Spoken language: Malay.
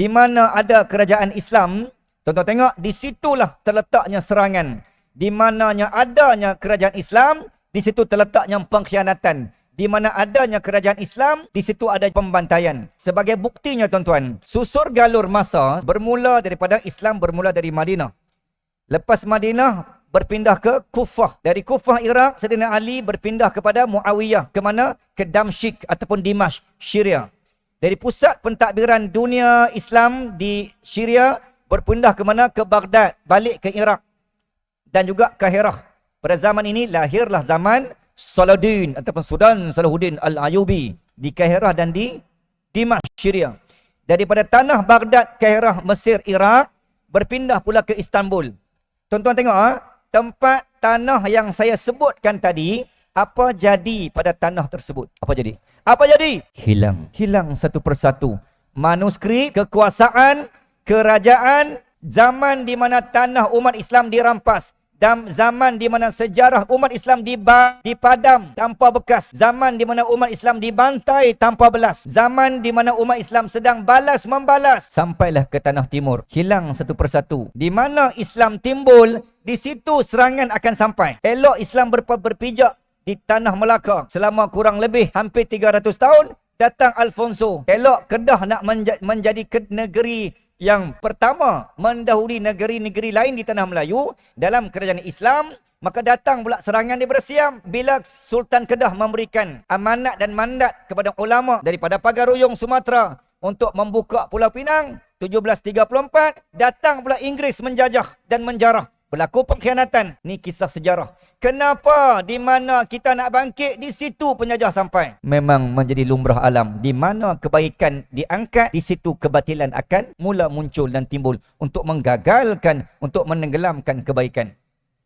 Di mana ada kerajaan Islam, tuan-tuan tengok, di situlah terletaknya serangan. Di mananya adanya kerajaan Islam, di situ terletaknya pengkhianatan. Di mana adanya kerajaan Islam, di situ ada pembantaian. Sebagai buktinya tuan-tuan, susur galur masa bermula daripada Islam bermula dari Madinah. Lepas Madinah, berpindah ke Kufah. Dari Kufah Iraq, Sayyidina Ali berpindah kepada Muawiyah. Ke mana? Ke Damsyik ataupun Dimash, Syria. Dari pusat pentadbiran dunia Islam di Syria, berpindah ke mana? Ke Baghdad, balik ke Iraq. Dan juga ke Herah. Pada zaman ini, lahirlah zaman Salahuddin ataupun Sudan Salahuddin Al-Ayubi. Di Kaherah dan di Dimash, Syria. Daripada tanah Baghdad, Kaherah, Mesir, Iraq, berpindah pula ke Istanbul. Tuan-tuan tengok, ha? tempat tanah yang saya sebutkan tadi, apa jadi pada tanah tersebut? Apa jadi? Apa jadi? Hilang. Hilang satu persatu. Manuskrip, kekuasaan, kerajaan, zaman di mana tanah umat Islam dirampas. Dan zaman di mana sejarah umat Islam dipadam tanpa bekas. Zaman di mana umat Islam dibantai tanpa belas. Zaman di mana umat Islam sedang balas membalas. Sampailah ke tanah timur. Hilang satu persatu. Di mana Islam timbul, di situ serangan akan sampai. Elok Islam berp- berpijak di tanah Melaka selama kurang lebih hampir 300 tahun. Datang Alfonso. Elok Kedah nak menja- menjadi ke- negeri yang pertama mendahului negeri-negeri lain di tanah Melayu dalam kerajaan Islam maka datang pula serangan daripada Siam bila Sultan Kedah memberikan amanat dan mandat kepada ulama daripada Pagaruyung Sumatera untuk membuka Pulau Pinang 1734 datang pula Inggeris menjajah dan menjarah berlaku pengkhianatan ni kisah sejarah Kenapa di mana kita nak bangkit di situ penjajah sampai? Memang menjadi lumrah alam. Di mana kebaikan diangkat, di situ kebatilan akan mula muncul dan timbul untuk menggagalkan, untuk menenggelamkan kebaikan.